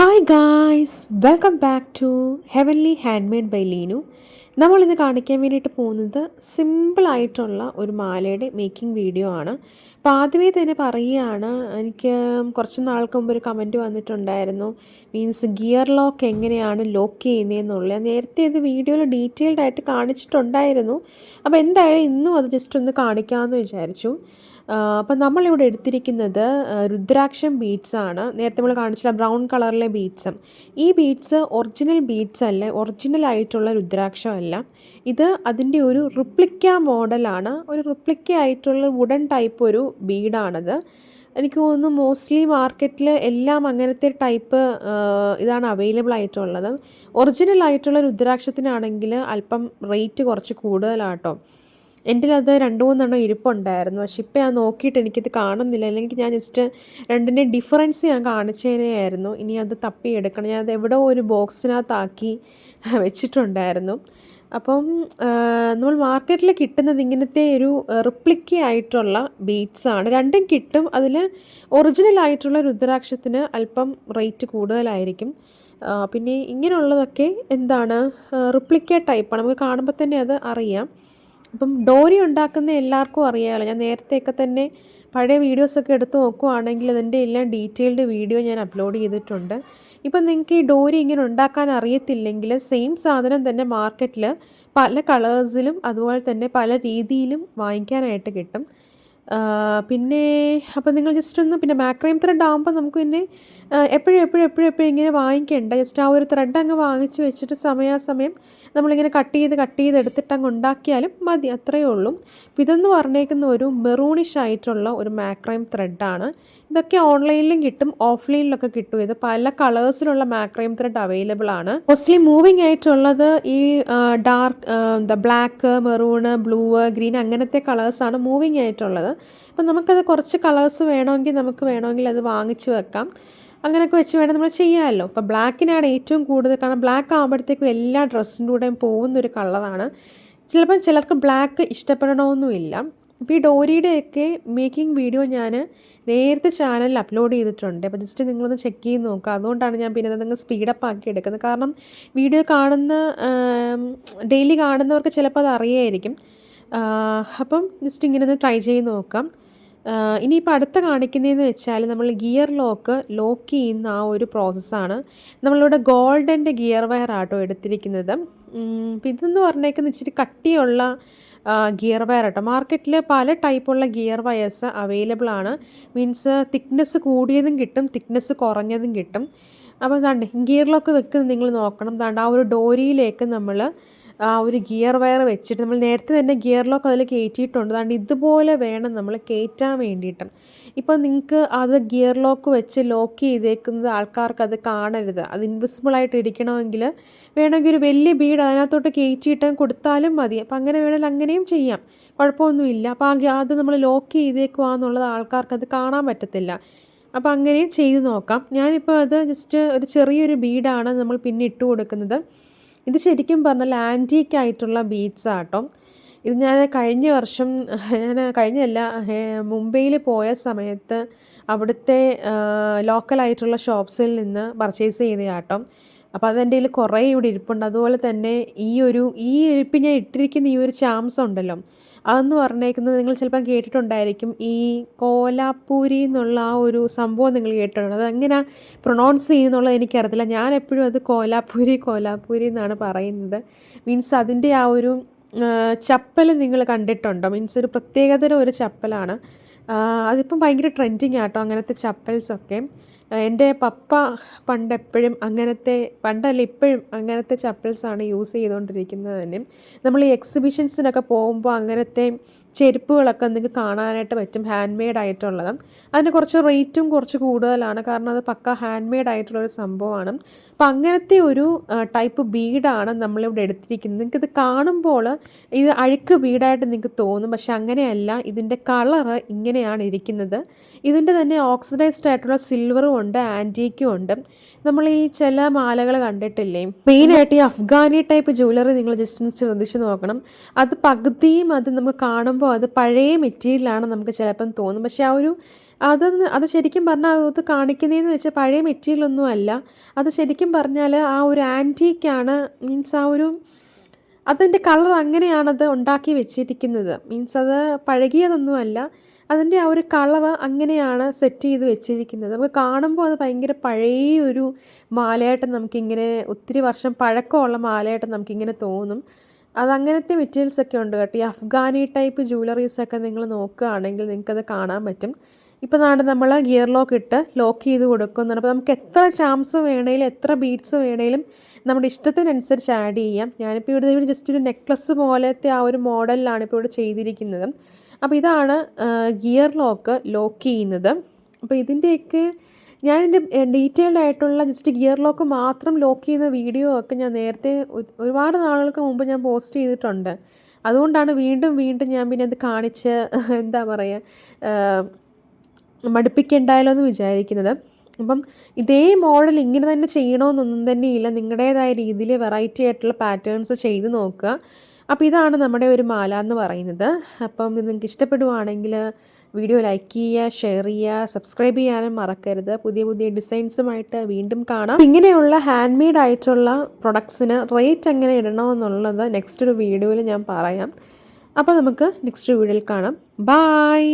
Hi guys welcome back to heavenly hand made by Leenu നമ്മൾ ഇന്ന് കാണിക്കാൻ വേണ്ടിയിട്ട് പോകുന്നത് സിമ്പിളായിട്ടുള്ള ഒരു മാലയുടെ മേക്കിംഗ് വീഡിയോ ആണ്. അപ്പോൾ ആദ്യമേ തന്നെ പറയുകയാണ് എനിക്ക് കുറച്ച് നാൾക്ക് മുമ്പ് ഒരു കമന്റ് വന്നിട്ടുണ്ടായിരുന്നു മീൻസ് ഗിയർ ലോക്ക് എങ്ങനെയാണ് ലോക്ക് ചെയ്യുന്നതെന്നുള്ളത് നേരത്തെ ഇത് വീഡിയോയിൽ ഡീറ്റെയിൽഡ് ആയിട്ട് കാണിച്ചിട്ടുണ്ടായിരുന്നു. അപ്പോൾ എന്തായാലും ഇന്നും അത് ജസ്റ്റ് ഒന്ന് കാണിക്കാമെന്ന് വിചാരിച്ചു. അപ്പം നമ്മളിവിടെ എടുത്തിരിക്കുന്നത് രുദ്രാക്ഷം ബീഡ്സ് ആണ്. നേരത്തെ നമ്മൾ കാണിച്ചില്ല ബ്രൗൺ കളറിലെ ബീഡ്സും ഈ ബീഡ്സ് ഒറിജിനൽ ബീഡ്സ് അല്ല ഒറിജിനൽ ആയിട്ടുള്ള രുദ്രാക്ഷമല്ല ഇത് അതിന്റെ ഒരു റിപ്ലിക്ക മോഡലാണ് ഒരു റിപ്ലിക്ക ആയിട്ടുള്ള വുഡൻ ടൈപ്പ് ഒരു ബീഡാണത് എനിക്ക് തോന്നുന്നു മോസ്റ്റ്ലി മാർക്കറ്റിൽ എല്ലാം അങ്ങനത്തെ ടൈപ്പ് ഇതാണ് അവൈലബിൾ ആയിട്ടുള്ളത്. ഒറിജിനൽ ആയിട്ടുള്ള രുദ്രാക്ഷത്തിനാണെങ്കിൽ അല്പം റേറ്റ് കുറച്ച് കൂടുതലാട്ടോ. എന്റെ അത് രണ്ട് മൂന്നെണ്ണം ഇരിപ്പുണ്ടായിരുന്നു. പക്ഷെ ഇപ്പം ഞാൻ നോക്കിയിട്ട് എനിക്കിത് കാണുന്നില്ല. അല്ലെങ്കിൽ ഞാൻ ജസ്റ്റ് രണ്ടിന്റെ ഡിഫറൻസ് ഞാൻ കാണിച്ചതിനെയായിരുന്നു ഇനി അത് തപ്പി എടുക്കണം ഞാൻ അത് എവിടെ ഒരു ബോക്സിനകത്താക്കി വെച്ചിട്ടുണ്ടായിരുന്നു. അപ്പം നമ്മൾ മാർക്കറ്റിൽ കിട്ടുന്നത് ഇങ്ങനത്തെ ഒരു റിപ്ലിക്ക ആയിട്ടുള്ള ആണ്. രണ്ടും കിട്ടും. അതിൽ ഒറിജിനൽ ആയിട്ടുള്ള രുദ്രാക്ഷത്തിന് അല്പം റേറ്റ് കൂടുതലായിരിക്കും. പിന്നെ ഇങ്ങനെയുള്ളതൊക്കെ എന്താണ് റിപ്ലിക്ക ടൈപ്പാണ് നമുക്ക് കാണുമ്പോൾ തന്നെ അത് അറിയാം. അപ്പം ഡോരി ഉണ്ടാക്കുന്ന എല്ലാവർക്കും അറിയാമല്ലോ ഞാൻ നേരത്തെയൊക്കെ തന്നെ പഴയ വീഡിയോസൊക്കെ എടുത്ത് നോക്കുവാണെങ്കിൽ അതിന്റെ എല്ലാം ഡീറ്റെയിൽഡ് വീഡിയോ ഞാൻ അപ്ലോഡ് ചെയ്തിട്ടുണ്ട്. ഇപ്പം നിങ്ങൾക്ക് ഈ ഡോരി ഇങ്ങനെ ഉണ്ടാക്കാൻ അറിയത്തില്ലെങ്കിൽ സെയിം സാധനം തന്നെ മാർക്കറ്റിൽ പല കളേഴ്സിലും അതുപോലെ തന്നെ പല രീതിയിലും വാങ്ങിക്കാനായിട്ട് കിട്ടും. പിന്നെ അപ്പോൾ നിങ്ങൾ ജസ്റ്റ് ഒന്ന് പിന്നെ മാക്രൈം ത്രെഡ് ആകുമ്പോൾ നമുക്ക് പിന്നെ എപ്പോഴും എപ്പോഴും എപ്പോഴും എപ്പോഴും ഇങ്ങനെ വാങ്ങിക്കേണ്ട. ജസ്റ്റ് ആ ഒരു ത്രെഡ് അങ്ങ് വാങ്ങിച്ച് വെച്ചിട്ട് സമയാസമയം നമ്മളിങ്ങനെ കട്ട് ചെയ്ത് കട്ട് ചെയ്ത് എടുത്തിട്ട് അങ്ങ് ഉണ്ടാക്കിയാലും മതി. അത്രയേ ഉള്ളൂ. ഇതെന്ന് പറഞ്ഞേക്കുന്ന ഒരു മെറൂണിഷ് ആയിട്ടുള്ള ഒരു മാക്രൈം ത്രെഡാണ് ഇതൊക്കെ ഓൺലൈനിലും കിട്ടും ഓഫ്ലൈനിലൊക്കെ കിട്ടും. ഇത് പല കളേഴ്സിലുള്ള മാക്രൈം ത്രെഡ് അവൈലബിൾ ആണ് മോസ്റ്റ്ലി മൂവിങ് ആയിട്ടുള്ളത് ഈ ഡാർക്ക് എന്താ ബ്ലാക്ക് മെറൂണ് ബ്ലൂ ഗ്രീൻ അങ്ങനത്തെ കളേഴ്സാണ് മൂവിങ് ആയിട്ടുള്ളത്. അപ്പം നമുക്കത് കുറച്ച് കളേഴ്സ് വേണമെങ്കിൽ നമുക്ക് വേണമെങ്കിൽ അത് വാങ്ങിച്ച് വെക്കാം. അങ്ങനെയൊക്കെ വെച്ച് വേണം നമ്മൾ ചെയ്യാമല്ലോ. അപ്പോൾ ബ്ലാക്കിനാണ് ഏറ്റവും കൂടുതൽ കാരണം ബ്ലാക്ക് ആകുമ്പോഴത്തേക്കും എല്ലാ ഡ്രസ്സിന്റെ കൂടെയും പോകുന്നൊരു കളറാണ് ചിലപ്പം ചിലർക്ക് ബ്ലാക്ക് ഇഷ്ടപ്പെടണമെന്നുമില്ല. അപ്പോൾ ഈ ഡോരിയുടെയൊക്കെ മേക്കിംഗ് വീഡിയോ ഞാൻ നേരത്തെ ചാനലിൽ അപ്ലോഡ് ചെയ്തിട്ടുണ്ട്. അപ്പോൾ ജസ്റ്റ് നിങ്ങളൊന്ന് ചെക്ക് ചെയ്ത് നോക്കുക. അതുകൊണ്ടാണ് ഞാൻ പിന്നെ നിങ്ങൾ സ്പീഡപ്പ് ആക്കി എടുക്കുന്നത്. കാരണം വീഡിയോ കാണുന്ന ഡെയിലി കാണുന്നവർക്ക് ചിലപ്പോൾ അത് അറിയായിരിക്കും. അപ്പം ജസ്റ്റ് ഇങ്ങനെ ഒന്ന് ട്രൈ ചെയ്ത് നോക്കാം. ഇനിയിപ്പോൾ അടുത്ത കാണിക്കുന്നതെന്ന് വെച്ചാൽ നമ്മൾ ഗിയർ ലോക്ക് ലോക്ക് ചെയ്യുന്ന ആ ഒരു പ്രോസസ്സാണ്. നമ്മളിവിടെ ഗോൾഡന്റെ ഗിയർ വയർ ആട്ടോ എടുത്തിരിക്കുന്നത്. അപ്പം ഇതെന്ന് പറഞ്ഞേക്കുന്ന ഇച്ചിരി കട്ടിയുള്ള ഗിയർ വയർ ആട്ടോ. മാർക്കറ്റിൽ പല ടൈപ്പുള്ള ഗിയർ വയേഴ്സ് അവൈലബിൾ ആണ്. മീൻസ് തിക്നെസ് കൂടിയതും കിട്ടും തിക്നെസ് കുറഞ്ഞതും കിട്ടും. അപ്പോൾ ഗിയർ ലോക്ക് വെക്കുന്നത് നിങ്ങൾ നോക്കണം. ദാണ്ട് ആ ഒരു ഡോരിയിലേക്ക് നമ്മൾ ആ ഒരു ഗിയർ വയർ വെച്ചിട്ട് നമ്മൾ നേരത്തെ തന്നെ ഗിയർ ലോക്ക് അതിൽ കയറ്റിയിട്ടുണ്ട്. അതുകൊണ്ട് ഇതുപോലെ വേണം നമ്മൾ കയറ്റാൻ വേണ്ടിയിട്ട്. ഇപ്പോൾ നിങ്ങൾക്ക് അത് ഗിയർ ലോക്ക് വെച്ച് ലോക്ക് ചെയ്തേക്കുന്നത് ആൾക്കാർക്ക് അത് കാണരുത്. അത് ഇൻവിസിബിൾ ആയിട്ട് ഇരിക്കണമെങ്കിൽ വേണമെങ്കിൽ ഒരു വലിയ ബീഡ് അതിനകത്തോട്ട് കയറ്റിയിട്ട് കൊടുത്താലും മതി. അപ്പം അങ്ങനെ വേണമെങ്കിൽ അങ്ങനെയും ചെയ്യാം. കുഴപ്പമൊന്നുമില്ല. അപ്പോൾ ആ അത് നമ്മൾ ലോക്ക് ചെയ്തേക്കുവാന്നുള്ളത് ആൾക്കാർക്ക് അത് കാണാൻ പറ്റത്തില്ല. അപ്പോൾ അങ്ങനെയും ചെയ്ത് നോക്കാം. ഞാനിപ്പോൾ അത് ജസ്റ്റ് ഒരു ചെറിയൊരു ബീഡാണ് നമ്മൾ പിന്നെ ഇട്ട് കൊടുക്കുന്നത്. ഇത് ശരിക്കും പറഞ്ഞാൽ ആന്റീക്ക് ആയിട്ടുള്ള ബീഡ്സ് ആട്ടോ ഇത് ഞാൻ കഴിഞ്ഞ വർഷം ഞാൻ കഴിഞ്ഞല്ല മുംബൈയിൽ പോയ സമയത്ത് അവിടുത്തെ ലോക്കലായിട്ടുള്ള ഷോപ്സിൽ നിന്ന് പർച്ചേസ് ചെയ്ത ആട്ടോ അപ്പോൾ അതെന്റെ കയ്യിൽ കുറേ ഇവിടെ ഇരിപ്പുണ്ട്. അതുപോലെ തന്നെ ഈ ഒരു ഈ ഇരിപ്പ് ഞാൻ ഇട്ടിരിക്കുന്ന ഈ ഒരു ചാംസ് ഉണ്ടല്ലോ. അതെന്ന് പറഞ്ഞേക്കുന്നത് നിങ്ങൾ ചിലപ്പം കേട്ടിട്ടുണ്ടായിരിക്കും. ഈ കോലാപ്പൂരി എന്നുള്ള ആ ഒരു സംഭവം നിങ്ങൾ കേട്ടിട്ടുണ്ട്. അതെങ്ങനെ പ്രൊണൗൺസ് ചെയ്യുന്നുള്ളത് എനിക്കറിയത്തില്ല. ഞാൻ എപ്പോഴും അത് കോലാപ്പൂരി കോലാപ്പൂരി എന്നാണ് പറയുന്നത്. മീൻസ് അതിന്റെ ആ ഒരു ചപ്പൽ നിങ്ങൾ കണ്ടിട്ടുണ്ടോ? മീൻസ് ഒരു പ്രത്യേകതരം ഒരു ചപ്പലാണ്. അതിപ്പം ഭയങ്കര ട്രെൻഡിങ് ആട്ടോ അങ്ങനത്തെ ചപ്പൽസൊക്കെ. എന്റെ പപ്പ പണ്ട് എപ്പോഴും അങ്ങനത്തെ പണ്ടല്ല ഇപ്പോഴും അങ്ങനത്തെ ചപ്പൽസാണ് യൂസ് ചെയ്തുകൊണ്ടിരിക്കുന്നത് തന്നെ നമ്മൾ ഈ എക്സിബിഷൻസിനൊക്കെ പോകുമ്പോൾ അങ്ങനത്തെ ചെരുപ്പുകളൊക്കെ നിങ്ങൾക്ക് കാണാനായിട്ട് പറ്റും ഹാൻഡ് മെയ്ഡ് ആയിട്ടുള്ളത്. അതിന് കുറച്ച് റേറ്റും കുറച്ച് കൂടുതലാണ്. കാരണം അത് പക്ക ഹാൻഡ് മെയ്ഡ് ആയിട്ടുള്ള ഒരു സംഭവമാണ്. അപ്പം അങ്ങനത്തെ ഒരു ടൈപ്പ് ബീഡാണ് നമ്മളിവിടെ എടുത്തിരിക്കുന്നത്. നിങ്ങൾക്കിത് കാണുമ്പോൾ ഇത് അഴുക്ക് ബീഡായിട്ട് നിങ്ങൾക്ക് തോന്നും. പക്ഷെ അങ്ങനെയല്ല. ഇതിന്റെ കളറ് ഇങ്ങനെയാണ് ഇരിക്കുന്നത്. ഇതിന്റെ തന്നെ ഓക്സിഡൈസ്ഡ് ആയിട്ടുള്ള സിൽവറും ഉണ്ട് ആന്റീക്കും ഉണ്ട്. നമ്മൾ ഈ ചില മാലകൾ കണ്ടിട്ടില്ലേ? മെയിനായിട്ട് ഈ അഫ്ഗാനി ടൈപ്പ് ജ്വല്ലറി നിങ്ങൾ ജസ്റ്റ് ഒന്ന് ശ്രദ്ധിച്ച് നോക്കണം. അത് പകുതിയും അത് നമുക്ക് കാണുമ്പോൾ കാണുമ്പോൾ അത് പഴയ മെറ്റീരിയലാണ് നമുക്ക് ചിലപ്പം തോന്നും. പക്ഷേ ആ ഒരു അതൊന്ന് അത് ശരിക്കും പറഞ്ഞാൽ അത് കാണിക്കുന്നതെന്ന് വെച്ചാൽ പഴയ മെറ്റീരിയലൊന്നും അല്ല. അത് ശരിക്കും പറഞ്ഞാൽ ആ ഒരു ആന്റീക്കാണ് മീൻസ് ആ ഒരു അതിന്റെ കളർ അങ്ങനെയാണത് ഉണ്ടാക്കി വെച്ചിരിക്കുന്നത്. മീൻസ് അത് പഴകിയതൊന്നുമല്ല അതിന്റെ ആ ഒരു കളർ അങ്ങനെയാണ് സെറ്റ് ചെയ്ത് വെച്ചിരിക്കുന്നത്. നമുക്ക് കാണുമ്പോൾ അത് ഭയങ്കര പഴയ ഒരു മാലയായിട്ട് നമുക്കിങ്ങനെ ഒത്തിരി വർഷം പഴക്കമുള്ള മാലയായിട്ട് നമുക്കിങ്ങനെ തോന്നും. അതങ്ങനത്തെ മെറ്റീരിയൽസ് ഒക്കെ ഉണ്ട് കേട്ടോ. ഈ അഫ്ഗാനി ടൈപ്പ് ജ്വല്ലറീസൊക്കെ നിങ്ങൾ നോക്കുകയാണെങ്കിൽ നിങ്ങൾക്കത് കാണാൻ പറ്റും. ഇപ്പോൾ നാട് നമ്മൾ ഗിയർ ലോക്ക് ഇട്ട് ലോക്ക് ചെയ്ത് കൊടുക്കുന്നുണ്ട്. അപ്പോൾ നമുക്ക് എത്ര ചാംസ് വേണേലും എത്ര ബീഡ്സ് വേണേലും നമ്മുടെ ഇഷ്ടത്തിനനുസരിച്ച് ആഡ് ചെയ്യാം. ഞാനിപ്പോൾ ഇവിടെ ഇവിടെ ജസ്റ്റ് ഒരു നെക്ലസ് പോലത്തെ ആ ഒരു മോഡലിലാണ് ഇപ്പോൾ ഇവിടെ ചെയ്തിരിക്കുന്നത്. അപ്പോൾ ഇതാണ് ഗിയർ ലോക്ക് ലോക്ക് ചെയ്യുന്നത്. അപ്പോൾ ഇതിന്റെയൊക്കെ ഞാൻ ഇതിന്റെ ഡീറ്റെയിൽഡ് ആയിട്ടുള്ള ജസ്റ്റ് ഗിയർ ലോക്ക് മാത്രം ലോക്ക് ചെയ്യുന്ന വീഡിയോ ഒക്കെ ഞാൻ നേരത്തെ ഒരുപാട് നാളുകൾക്ക് മുമ്പ് ഞാൻ പോസ്റ്റ് ചെയ്തിട്ടുണ്ട്. അതുകൊണ്ടാണ് വീണ്ടും വീണ്ടും ഞാൻ പിന്നെ അത് കാണിച്ച് എന്താ പറയുക മടുപ്പിക്കേണ്ടായാലോ എന്ന് വിചാരിക്കുന്നത്. അപ്പം ഇതേ മോഡൽ ഇങ്ങനെ തന്നെ ചെയ്യണമെന്നൊന്നും തന്നെ ഇല്ല. നിങ്ങളുടേതായ രീതിയിൽ വെറൈറ്റി ആയിട്ടുള്ള പാറ്റേൺസ് ചെയ്ത് നോക്കുക. അപ്പോൾ ഇതാണ് നമ്മുടെ ഒരു മാല എന്ന് പറയുന്നത്. അപ്പം നിങ്ങൾക്ക് ഇഷ്ടപ്പെടുവാണെങ്കിൽ വീഡിയോ ലൈക്ക് ചെയ്യുക ഷെയർ ചെയ്യുക സബ്സ്ക്രൈബ് ചെയ്യാനും മറക്കരുത്. പുതിയ പുതിയ ഡിസൈൻസുമായിട്ട് വീണ്ടും കാണാം. ഇങ്ങനെയുള്ള ഹാൻഡ് മെയ്ഡ് ആയിട്ടുള്ള പ്രൊഡക്ട്സിന് റേറ്റ് എങ്ങനെ ഇടണമെന്നുള്ളത് നെക്സ്റ്റ് ഒരു വീഡിയോയിൽ ഞാൻ പറയാം. അപ്പോൾ നമുക്ക് നെക്സ്റ്റ് വീഡിയോയിൽ കാണാം. ബായ്